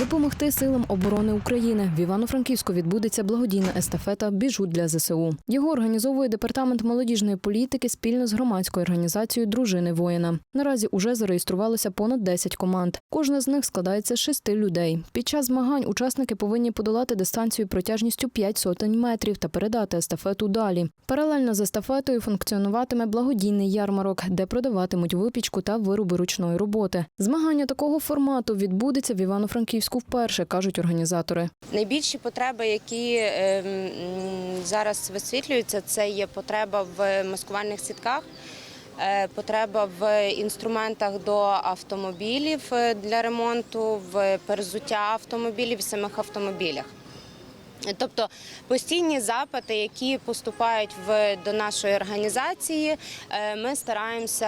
Допомогти силам оборони України в Івано-Франківську відбудеться благодійна естафета Біжу для ЗСУ. Його організовує департамент молодіжної політики спільно з громадською організацією Дружини воїна. Наразі уже зареєструвалося понад 10 команд. Кожна з них складається з шести людей. Під час змагань учасники повинні подолати дистанцію протяжністю 5 сотень метрів та передати естафету далі. Паралельно з естафетою функціонуватиме благодійний ярмарок, де продаватимуть випічку та вироби ручної роботи. Змагання такого формату відбудеться в Івано-Франківську вперше, кажуть організатори. Найбільші потреби, які ем, зараз висвітлюються, це є потреба в маскувальних сітках, е, потреба в інструментах до автомобілів е, для ремонту, в перезуття автомобілів самих автомобілях. Тобто постійні запити, які поступають в до нашої організації, е, ми стараємося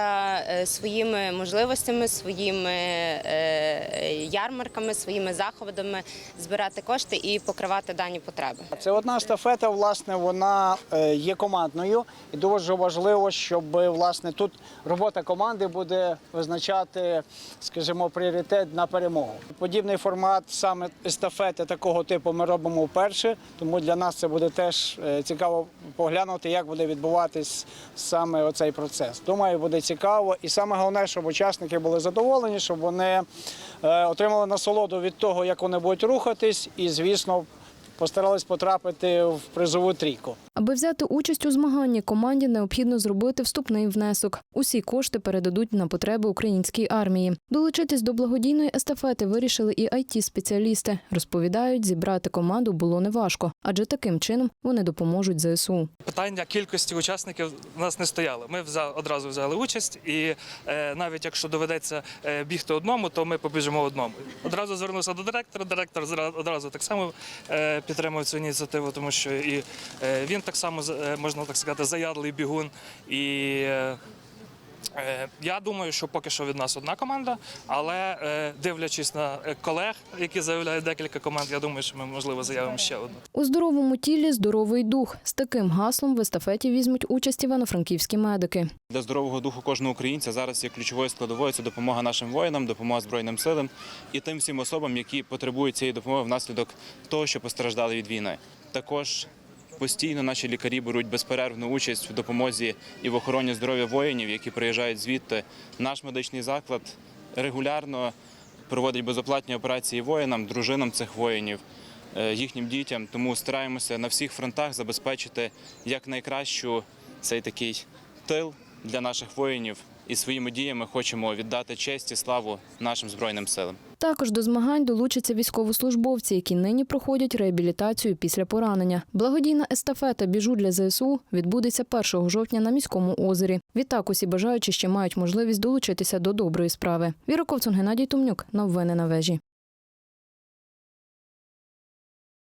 е, своїми можливостями, своїми е, ярмарками, своїми заходами збирати кошти і покривати дані потреби. Це одна естафета, власне, вона є командною, і дуже важливо, щоб власне тут робота команди буде визначати, скажімо, пріоритет на перемогу. Подібний формат саме естафети такого типу ми робимо вперше, тому для нас це буде теж е, цікаво поглянути, як буде відбуватись саме оцей процес. Думаю, буде цікаво, і саме головне, щоб учасники були задоволені, щоб вони е, отримали насолоду від того, як вони будуть рухатись, і звісно. Постарались потрапити в призову трійку. Аби взяти участь у змаганні, команді необхідно зробити вступний внесок. Усі кошти передадуть на потреби української армії. Долучитись до благодійної естафети вирішили і it спеціалісти Розповідають, зібрати команду було неважко, адже таким чином вони допоможуть ЗСУ. Питання кількості учасників у нас не стояло. Ми одразу взяли участь, і е, навіть якщо доведеться е, бігти одному, то ми побіжимо одному. Одразу звернувся до директора. Директор одразу так само е, підтримав цю ініціативу, тому що і е, він так само е, можна так сказати заядлий бігун. І Е, Я думаю, що поки що від нас одна команда, але е, дивлячись на е, колег, які заявляють декілька команд, я думаю, що ми можливо заявимо ще одну. У здоровому тілі здоровий дух. З таким гаслом в естафеті візьмуть участь івано-франківські медики. Для здорового духу кожного українця зараз є ключовою складовою це допомога нашим воїнам, допомога Збройним силам і тим всім особам, які потребують цієї допомоги внаслідок того, що постраждали від війни. Також постійно наші лікарі беруть безперервну участь в допомозі і в охороні здоров'я воїнів, які приїжджають звідти. Наш медичний заклад регулярно проводить безоплатні операції воїнам, дружинам цих воїнів. е, Їхнім дітям, тому стараємося на всіх фронтах забезпечити якнайкращу цей такий тил для наших воїнів і своїми діями хочемо віддати честь і славу нашим збройним силам. Також до змагань долучаться військовослужбовці, які нині проходять реабілітацію після поранення. Благодійна естафета біжу для ЗСУ відбудеться 1 жовтня на міському озері. Відтак усі бажаючі ще мають можливість долучитися до доброї справи. Віра Ковцун, Геннадій Тумнюк. Новини на вежі.